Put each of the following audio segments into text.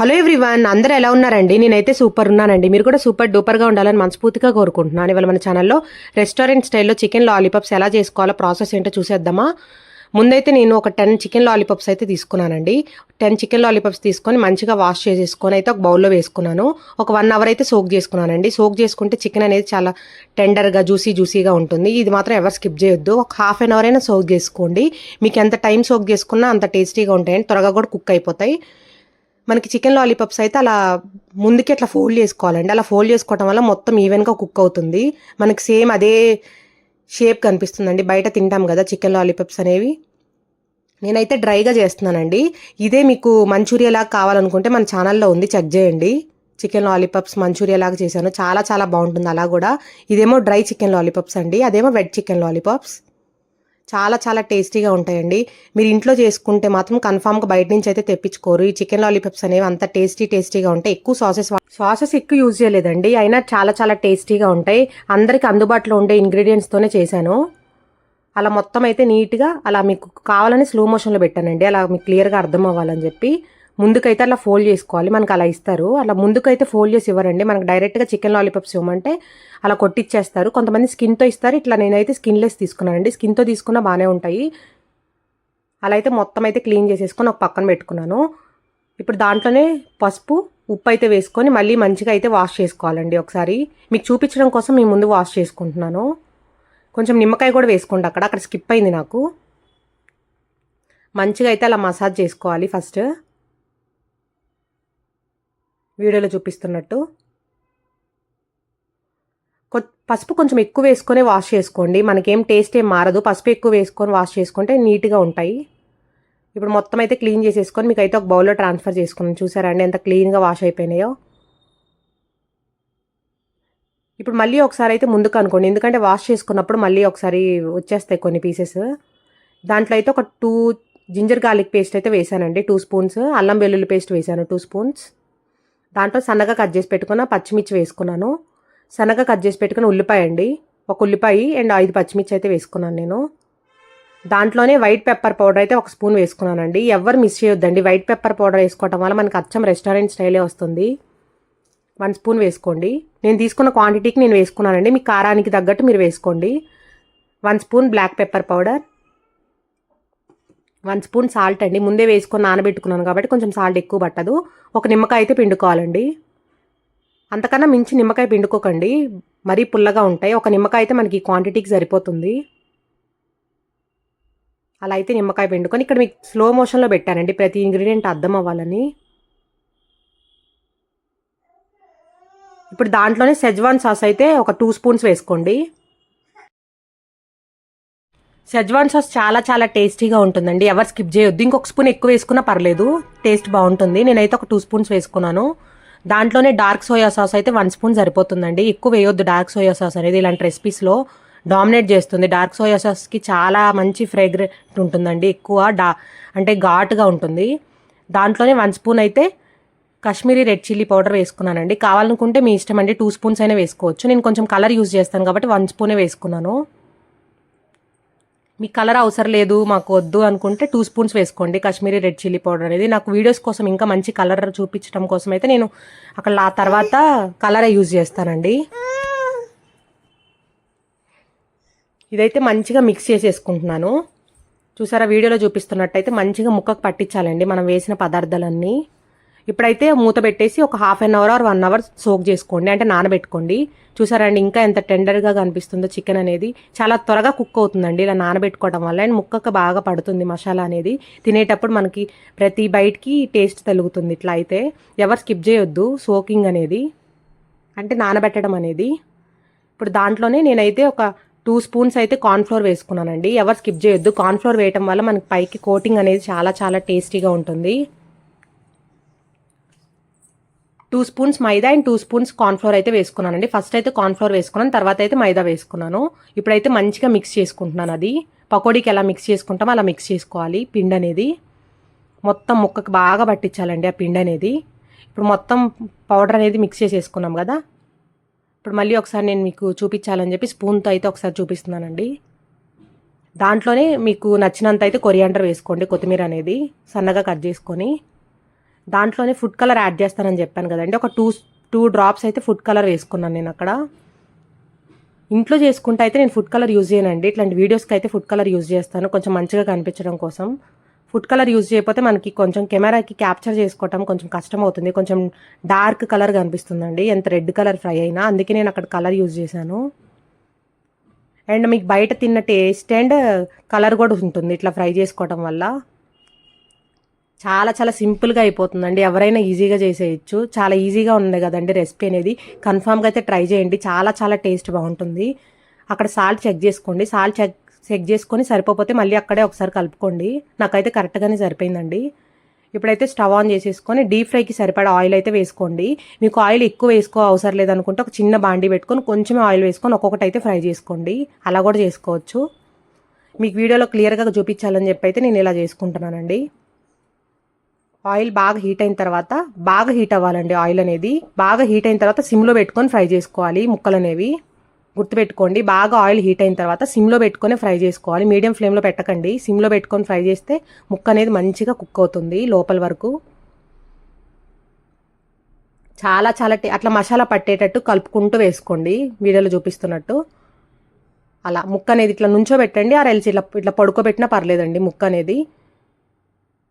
Hello everyone అందరూ ఎలా ఉన్నారండి? నేనైతే సూపర్ ఉన్నానండి. మీరు కూడా సూపర్ డూపర్గా ఉండాలని మనస్ఫూర్తిగా కోరుకుంటున్నాను. ఇవాళ మన ఛానల్లో రెస్టారెంట్ స్టైల్లో చికెన్ లాలీపాప్స్ ఎలా చేసుకోవాలో ప్రాసెస్ ఏంటో చూసేద్దామా? ముందైతే నేను ఒక టెన్ చికెన్ లాలీపాప్స్ అయితే తీసుకున్నానండి. టెన్ చికెన్ లాలీపాప్స్ తీసుకొని మంచిగా వాష్ చేసేసుకొని అయితే ఒక బౌల్లో వేసుకున్నాను. ఒక వన్ అవర్ అయితే సోక్ చేసుకున్నానండి. సోక్ చేసుకుంటే చికెన్ అనేది చాలా టెండర్గా జ్యూసీ జ్యూసీగా ఉంటుంది. ఇది మాత్రం ఎవరు స్కిప్ చేయొద్దు. ఒక హాఫ్ అన్ అవర్ అయినా సోక్ చేసుకోండి. మీకు ఎంత టైం సోక్ చేసుకున్నా అంత టేస్టీగా ఉంటాయండి త్వరగా కూడా కుక్ అయిపోతాయి. మనకి చికెన్ లాలీపాప్స్ అయితే అలా ముందుకి అట్లా ఫోల్డ్ చేసుకోవాలండి. అలా ఫోల్డ్ చేసుకోవటం వల్ల మొత్తం ఈవెన్గా కుక్ అవుతుంది. మనకి సేమ్ అదే షేప్ కనిపిస్తుందండి. బయట తింటాం కదా చికెన్ లాలీపాప్స్ అనేవి. నేనైతే డ్రైగా చేస్తున్నానండి. ఇదే మీకు మంచూరియా లాగా కావాలనుకుంటే మన ఛానల్లో ఉంది. చెక్ చేయండి. చికెన్ లాలీపాప్స్ మంచూరియా లాగా చేశాను. చాలా చాలా బాగుంటుంది అలా కూడా. ఇదేమో డ్రై చికెన్ లాలీపాప్స్ అండి. అదేమో వెడ్ చికెన్ లాలీపాప్స్. చాలా చాలా టేస్టీగా ఉంటాయండి. మీరు ఇంట్లో చేసుకుంటే మాత్రం కన్ఫామ్గా బయట నుంచి అయితే తెప్పించుకోరు. ఈ చికెన్ లాలీపాప్స్ అనేవి అంత టేస్టీ టేస్టీగా ఉంటాయి. ఎక్కువ సాసెస్ సాసెస్ ఎక్కువ యూజ్ చేయలేదండి. అయినా చాలా చాలా టేస్టీగా ఉంటాయి. అందరికి అందుబాటులో ఉండే ఇంగ్రీడియంట్స్తోనే చేశాను. అలా మొత్తం అయితే నీట్గా అలా మీకు కావాలని స్లో మోషన్లో పెట్టానండి. అలా మీకు క్లియర్గా అర్థం అవ్వాలని చెప్పి. ముందుకైతే అలా ఫోల్డ్ చేసుకోవాలి. మనకు అలా ఇస్తారు. అలా ముందుకైతే ఫోల్డ్ చేసి ఇవ్వరండి. మనకు డైరెక్ట్గా చికెన్ లాలీపాప్స్ ఇవ్వమంటే అలా కొట్టిచ్చేస్తారు. కొంతమంది స్కిన్తో ఇస్తారు. ఇట్లా నేనైతే స్కిన్లెస్ తీసుకున్నానండి. స్కిన్తో తీసుకున్నా బాగానే ఉంటాయి. అలా అయితే మొత్తం అయితే క్లీన్ చేసేసుకొని ఒక పక్కన పెట్టుకున్నాను. ఇప్పుడు దాంట్లోనే పసుపు ఉప్పు అయితే వేసుకొని మళ్ళీ మంచిగా అయితే వాష్ చేసుకోవాలండి ఒకసారి. మీకు చూపించడం కోసం మీ ముందు వాష్ చేసుకుంటున్నాను. కొంచెం నిమ్మకాయ కూడా వేసుకోండి అక్కడ. అక్కడ స్కిప్ అయింది నాకు. మంచిగా అయితే అలా మసాజ్ చేసుకోవాలి ఫస్ట్. వీడియోలో చూపిస్తున్నట్టు. పసుపు కొంచెం ఎక్కువ వేసుకొని వాష్ చేసుకోండి. మనకేం టేస్ట్ ఏం మారదు. పసుపు ఎక్కువ వేసుకొని వాష్ చేసుకుంటే నీట్గా ఉంటాయి. ఇప్పుడు మొత్తం అయితే క్లీన్ చేసేసుకొని మీకు అయితే ఒక బౌల్లో ట్రాన్స్ఫర్ చేసుకున్నాను. చూసారండి ఎంత క్లీన్గా వాష్ అయిపోయినాయో. ఇప్పుడు మళ్ళీ ఒకసారి అయితే ముందుకు అనుకోండి. ఎందుకంటే వాష్ చేసుకున్నప్పుడు మళ్ళీ ఒకసారి వచ్చేస్తాయి కొన్ని పీసెస్. దాంట్లో అయితే ఒక టూ జింజర్ గార్లిక్ పేస్ట్ అయితే వేసానండి. Two spoons. అల్లం వెల్లుల్లి పేస్ట్ వేసాను. Two spoons. దాంట్లో సన్నగా కట్ చేసి పెట్టుకున్న పచ్చిమిర్చి వేసుకున్నాను. సన్నగా కట్ చేసి పెట్టుకున్న ఉల్లిపాయ అండి. ఒక ఉల్లిపాయ అండ్ ఐదు పచ్చిమిర్చి అయితే వేసుకున్నాను నేను. దాంట్లోనే వైట్ పెప్పర్ పౌడర్ అయితే ఒక స్పూన్ వేసుకున్నానండి. ఎవరు మిస్ చేయొద్దండి. వైట్ పెప్పర్ పౌడర్ వేసుకోవటం వల్ల మనకు అచ్చం రెస్టారెంట్ స్టైలే వస్తుంది. వన్ స్పూన్ వేసుకోండి. నేను తీసుకున్న క్వాంటిటీకి నేను వేసుకున్నానండి. మీ కారానికి తగ్గట్టు మీరు వేసుకోండి. One spoon black pepper powder. One spoon salt అండి. ముందే వేసుకొని నానబెట్టుకున్నాను కాబట్టి కొంచెం సాల్ట్ ఎక్కువ పట్టదు. ఒక నిమ్మకాయ అయితే పిండుకోవాలండి. అంతకన్నా మించి నిమ్మకాయ పిండుకోకండి. మరీ పుల్లగా ఉంటాయి. ఒక నిమ్మకాయ అయితే మనకి క్వాంటిటీకి సరిపోతుంది. అలా అయితే నిమ్మకాయ పిండుకొని ఇక్కడ మీకు స్లో మోషన్లో పెట్టానండి. ప్రతి ఇంగ్రీడియంట్ అర్థం అవ్వాలని. ఇప్పుడు దాంట్లోనే సెజ్వాన్ సాస్ అయితే ఒక టూ స్పూన్స్ వేసుకోండి. షజ్వాన్ సాస్ చాలా చాలా టేస్టీగా ఉంటుందండి. ఎవరు స్కిప్ చేయొద్దు. ఇంకొక స్పూన్ ఎక్కువ వేసుకున్నా పర్లేదు. టేస్ట్ బాగుంటుంది. నేనైతే ఒక టూ స్పూన్స్ వేసుకున్నాను. దాంట్లోనే డార్క్ సోయా సాస్ అయితే వన్ స్పూన్ సరిపోతుందండి. ఎక్కువ వేయొద్దు డార్క్ సోయా సాస్ అనేది ఇలాంటి రెసిపీస్లో డామినేట్ చేస్తుంది. డార్క్ సోయా సాస్కి చాలా మంచి ఫ్రేగ్రెంట్ ఉంటుందండి. ఎక్కువ డా అంటే ఘాటుగా ఉంటుంది. దాంట్లోనే వన్ స్పూన్ అయితే కాశ్మీరీ రెడ్ చిల్లీ పౌడర్ వేసుకున్నానండి. కావాలనుకుంటే మీ ఇష్టం అండి. టూ స్పూన్స్ అయినా వేసుకోవచ్చు. నేను కొంచెం కలర్ యూజ్ చేస్తాను కాబట్టి వన్ స్పూనే వేసుకున్నాను. మీకు కలర్ అవసరం లేదు మాకు వద్దు అనుకుంటే టూ స్పూన్స్ వేసుకోండి. కాశ్మీరీ రెడ్ చిల్లీ పౌడర్ అనేది నాకు వీడియోస్ కోసం ఇంకా మంచి కలర్ చూపించడం కోసం అయితే నేను అక్కడ ఆ తర్వాత కలర్ యూజ్ చేస్తానండి. ఇదైతే మంచిగా మిక్స్ చేసేసుకుంటున్నాను. చూసారా వీడియోలో చూపిస్తున్నట్టయితే మంచిగా ముక్కకు పట్టించాలండి. మనం వేసిన పదార్థాలన్నీ. ఇప్పుడైతే మూత పెట్టేసి ఒక half an hour or one hour soak చేసుకోండి అంటే నానబెట్టుకోండి. చూసారండి ఇంకా ఎంత టెండర్గా కనిపిస్తుందో చికెన్ అనేది. చాలా త్వరగా కుక్ అవుతుందండి ఇలా నానబెట్టుకోవడం వల్ల. అండ్ ముక్కకు బాగా పడుతుంది మసాలా అనేది. తినేటప్పుడు మనకి ప్రతి బయటికి టేస్ట్ తెలుగుతుంది ఇట్లా అయితే. ఎవరు స్కిప్ చేయొద్దు సోకింగ్ అనేది. అంటే నానబెట్టడం అనేది. ఇప్పుడు దాంట్లోనే నేనైతే ఒక టూ స్పూన్స్ అయితే కార్న్ఫ్లోర్ వేసుకున్నానండి. ఎవరు స్కిప్ చేయొద్దు కార్న్ఫ్లోర్ వేయటం వల్ల మనకి పైకి కోటింగ్ అనేది చాలా చాలా టేస్టీగా ఉంటుంది. Two spoons maida and two spoons cornflour అయితే వేసుకున్నానండి. ఫస్ట్ అయితే కార్న్ఫ్లోర్ వేసుకున్నాను తర్వాత అయితే మైదా వేసుకున్నాను. ఇప్పుడైతే మంచిగా మిక్స్ చేసుకుంటున్నాను అది. పకోడీకి ఎలా మిక్స్ చేసుకుంటామో అలా మిక్స్ చేసుకోవాలి పిండి అనేది. మొత్తం ముక్కకు బాగా పట్టించాలండి ఆ పిండి అనేది. ఇప్పుడు మొత్తం పౌడర్ అనేది మిక్స్ చేసేసుకున్నాం కదా. ఇప్పుడు మళ్ళీ ఒకసారి నేను మీకు చూపించాలని చెప్పి స్పూన్తో అయితే ఒకసారి చూపిస్తున్నానండి. దాంట్లోనే మీకు నచ్చినంత అయితే కొరియాండర్ వేసుకోండి కొత్తిమీర అనేది సన్నగా కట్ చేసుకొని. దాంట్లోనే ఫుడ్ కలర్ యాడ్ చేస్తానని చెప్పాను కదండి ఒక టూ టూ డ్రాప్స్ అయితే ఫుడ్ కలర్ వేసుకున్నాను నేను అక్కడ. ఇంట్లో చేసుకుంటే అయితే నేను ఫుడ్ కలర్ యూజ్ చేయనండి. ఇట్లాంటి వీడియోస్కి అయితే ఫుడ్ కలర్ యూజ్ చేస్తాను. కొంచెం మంచిగా కనిపించడం కోసం. ఫుడ్ కలర్ యూజ్ చేయకపోతే మనకి కొంచెం కెమెరాకి క్యాప్చర్ చేసుకోవటం కొంచెం కష్టం అవుతుంది. కొంచెం డార్క్ కలర్ కనిపిస్తుందండి. ఎంత రెడ్ కలర్ ఫ్రై అయినా. అందుకే నేను అక్కడ కలర్ యూజ్ చేశాను. అండ్ మీకు బయట తిన్న టేస్ట్ అండ్ కలర్ కూడా ఉంటుంది ఇట్లా ఫ్రై చేసుకోవటం వల్ల. చాలా చాలా సింపుల్గా అయిపోతుందండి. ఎవరైనా ఈజీగా చేసేయచ్చు. చాలా ఈజీగా ఉంది కదండి రెసిపీ అనేది. కన్ఫామ్గా అయితే ట్రై చేయండి. చాలా చాలా టేస్ట్ బాగుంటుంది. అక్కడ సాల్ట్ చెక్ చేసుకోండి. సాల్ట్ చెక్ చెక్ చేసుకొని సరిపోతే మళ్ళీ అక్కడే ఒకసారి కలుపుకోండి. నాకైతే కరెక్ట్గానే సరిపోయిందండి. ఇప్పుడైతే స్టవ్ ఆన్ చేసేసుకొని డీప్ ఫ్రైకి సరిపడా ఆయిల్ అయితే వేసుకోండి. మీకు ఆయిల్ ఎక్కువ వేసుకో అవసరం లేదనుకుంటే ఒక చిన్న బాండి పెట్టుకొని కొంచెమే ఆయిల్ వేసుకొని ఒక్కొక్కటి అయితే ఫ్రై చేసుకోండి. అలా కూడా చేసుకోవచ్చు. మీకు వీడియోలో క్లియర్గా చూపించాలని చెప్పి అయితే నేను ఇలా చేసుకుంటున్నానండి. ఆయిల్ బాగా హీట్ అయిన తర్వాత బాగా హీట్ అవ్వాలండి ఆయిల్ అనేది. బాగా హీట్ అయిన తర్వాత సిమ్లో పెట్టుకొని ఫ్రై చేసుకోవాలి ముక్కలు అనేవి గుర్తుపెట్టుకోండి బాగా ఆయిల్ హీట్ అయిన తర్వాత సిమ్లో పెట్టుకొని ఫ్రై చేసుకోవాలి. మీడియం ఫ్లేమ్లో పెట్టకండి. సిమ్లో పెట్టుకొని ఫ్రై చేస్తే ముక్క అనేది మంచిగా కుక్ అవుతుంది లోపల వరకు. చాలా చాలా అట్లా మసాలా పట్టేటట్టు కలుపుకుంటూ వేసుకోండి వీడియోలో చూపిస్తున్నట్టు. అలా ముక్క అనేది ఇట్లా నుంచో పెట్టండి ఆ రెల్స్ ఇట్లా ఇట్లా పడుకోబెట్టినా పర్లేదండి ముక్క అనేది.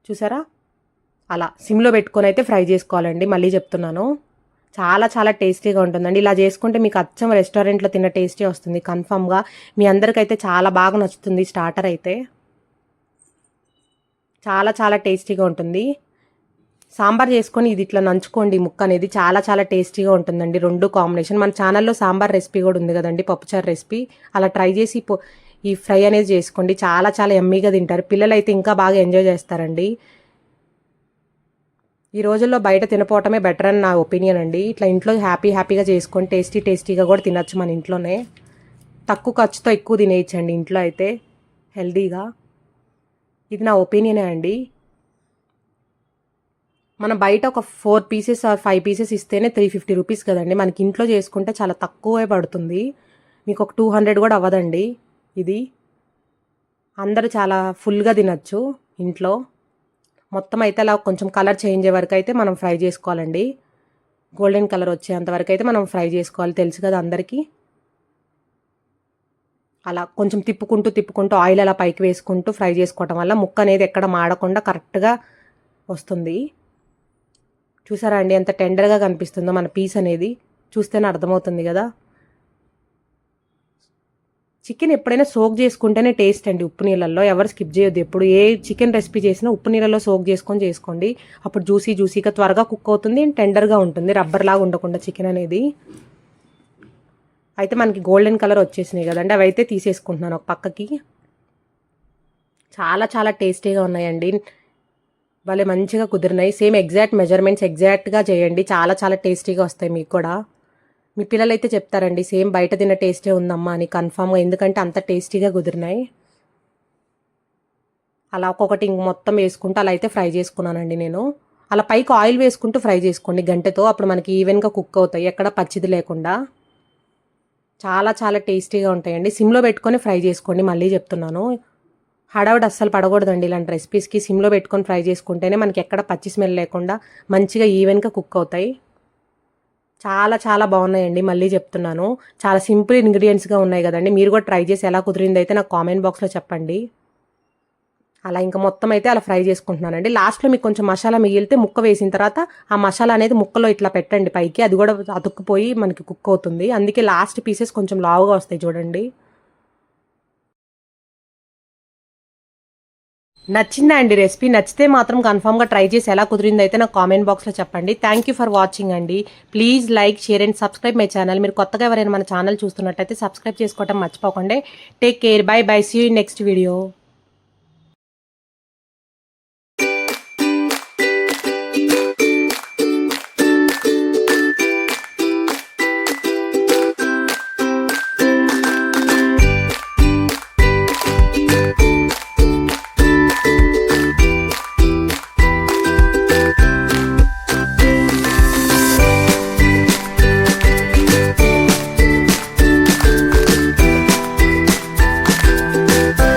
చూసారా? అలా సిమ్లో పెట్టుకొని అయితే ఫ్రై చేసుకోవాలండి మళ్ళీ చెప్తున్నాను. చాలా చాలా టేస్టీగా ఉంటుందండి. ఇలా చేసుకుంటే మీకు అచ్చం రెస్టారెంట్లో తిన్న టేస్టీ వస్తుంది. కన్ఫామ్గా మీ అందరికైతే చాలా బాగా నచ్చుతుంది స్టార్టర్ అయితే. చాలా చాలా టేస్టీగా ఉంటుంది. సాంబార్ చేసుకొని ఇది ఇట్లా నంచుకోండి ముక్క అనేది చాలా చాలా టేస్టీగా ఉంటుందండి. రెండు కాంబినేషన్. మన ఛానల్లో సాంబార్ రెసిపీ కూడా ఉంది కదండి పప్పుచారు రెసిపీ. అలా ట్రై చేసి ఈ ఫ్రై అనేది చేసుకోండి. చాలా చాలా ఎమ్మీగా తింటారు. పిల్లలు అయితే ఇంకా బాగా ఎంజాయ్ చేస్తారండి. ఈ రోజుల్లో బయట తినపోవటమే బెటర్ అని నా ఒపీనియన్ అండి. ఇట్లా ఇంట్లో హ్యాపీ హ్యాపీగా చేసుకొని టేస్టీ టేస్టీగా కూడా తినచ్చు మన ఇంట్లోనే. తక్కువ ఖర్చుతో ఎక్కువ తినేయచ్చండి ఇంట్లో అయితే. హెల్దీగా ఇది నా ఒపీనియనే అండి. మన బయట ఒక four pieces or five pieces ఇస్తేనే త్రీ ఫిఫ్టీ రూపీస్ కదండి. మనకి ఇంట్లో చేసుకుంటే చాలా తక్కువే పడుతుంది. మీకు ఒక టూ హండ్రెడ్ కూడా అవ్వదండి. ఇది. అందరూ చాలా ఫుల్గా తినచ్చు ఇంట్లో. మొత్తం అయితే అలా కొంచెం కలర్ చేంజ్ అయ్యే వరకు అయితే మనం ఫ్రై చేసుకోవాలండి. గోల్డెన్ కలర్ వచ్చేంత వరకు అయితే మనం ఫ్రై చేసుకోవాలి. తెలుసు కదా అందరికీ? అలా కొంచెం తిప్పుకుంటూ తిప్పుకుంటూ ఆయిల్ అలా పైకి వేసుకుంటూ ఫ్రై చేసుకోవటం వల్ల ముక్క అనేది ఎక్కడ మాడకుండా కరెక్ట్గా వస్తుంది. చూసారా అండి ఎంత టెండర్గా కనిపిస్తుందో మన పీస్ అనేది? చూస్తేనే అర్థమవుతుంది కదా? చికెన్ ఎప్పుడైనా సోక్ చేసుకుంటేనే టేస్ట్ అండి ఉప్పు నీళ్ళల్లో. ఎవరు స్కిప్ చేయొద్దు. ఎప్పుడు ఏ చికెన్ రెసిపీ చేసినా ఉప్పు నీళ్ళలో సోక్ చేసుకొని చేసుకోండి. అప్పుడు జ్యూసీ జ్యూసీగా త్వరగా కుక్ అవుతుంది టెండర్గా ఉంటుంది. రబ్బర్ లాగా ఉండకుండా చికెన్ అనేది. అయితే మనకి గోల్డెన్ కలర్ వచ్చేసినాయి కదండి. అవి అయితే తీసేసుకుంటున్నాను ఒక పక్కకి. చాలా చాలా టేస్టీగా ఉన్నాయండి. భలే మంచిగా కుదిరినాయి. సేమ్ ఎగ్జాక్ట్ మెజర్మెంట్స్ ఎగ్జాక్ట్గా చేయండి. చాలా చాలా టేస్టీగా వస్తాయి మీకు కూడా. మీ పిల్లలు అయితే చెప్తారండి సేమ్ బయట తిన్న టేస్టే ఉందమ్మా అని కన్ఫామ్గా ఎందుకంటే అంత టేస్టీగా కుదిరినాయి. అలా ఒక్కొక్కటి ఇంక మొత్తం వేసుకుంటూ అలా అయితే ఫ్రై చేసుకున్నానండి నేను. అలా పైకి ఆయిల్ వేసుకుంటూ ఫ్రై చేసుకోండి గంటతో అప్పుడు మనకి ఈవెన్గా కుక్ అవుతాయి ఎక్కడ పచ్చిది లేకుండా. చాలా చాలా టేస్టీగా ఉంటాయండి. సిమ్లో పెట్టుకొని ఫ్రై చేసుకోండి మళ్ళీ చెప్తున్నాను. హడావుడు అస్సలు పడకూడదండి ఇలాంటి రెసిపీస్కి. సిమ్లో పెట్టుకొని ఫ్రై చేసుకుంటేనే మనకి ఎక్కడ పచ్చి స్మెల్ లేకుండా మంచిగా ఈవెన్గా కుక్ అవుతాయి. చాలా చాలా బాగున్నాయండి. మళ్ళీ చెప్తున్నాను. చాలా సింపుల్ ఇంగ్రీడియంట్స్గా ఉన్నాయి కదండి. మీరు కూడా ట్రై చేసి ఎలా కుదిరింది అయితే నాకు కామెంట్ బాక్స్లో చెప్పండి. అలా ఇంకా మొత్తం అయితే అలా ఫ్రై చేసుకుంటున్నానండి. లాస్ట్లో మీకు కొంచెం మసాలా మిగిలితే ముక్క వేసిన తర్వాత ఆ మసాలా అనేది ముక్కలో ఇట్లా పెట్టండి పైకి. అది కూడా అతుక్కుపోయి మనకి కుక్ అవుతుంది. అందుకే లాస్ట్ పీసెస్ కొంచెం లావుగా వస్తాయి చూడండి. నచ్చిందా అండి రెసిపీ? నచ్చితే మాత్రం కన్ఫామ్గా ట్రై చేసి ఎలా కుదిరిందో అయితే నాకు కామెంట్ బాక్స్లో చెప్పండి. థ్యాంక్ యూ ఫర్ వాచింగ్ అండి. Please like share and subscribe my channel మీరు కొత్తగా ఎవరైనా మన ఛానల్ చూస్తున్నట్టయితే సబ్స్క్రైబ్ చేసుకోవటం మర్చిపోకండి. Take care bye bye see you next video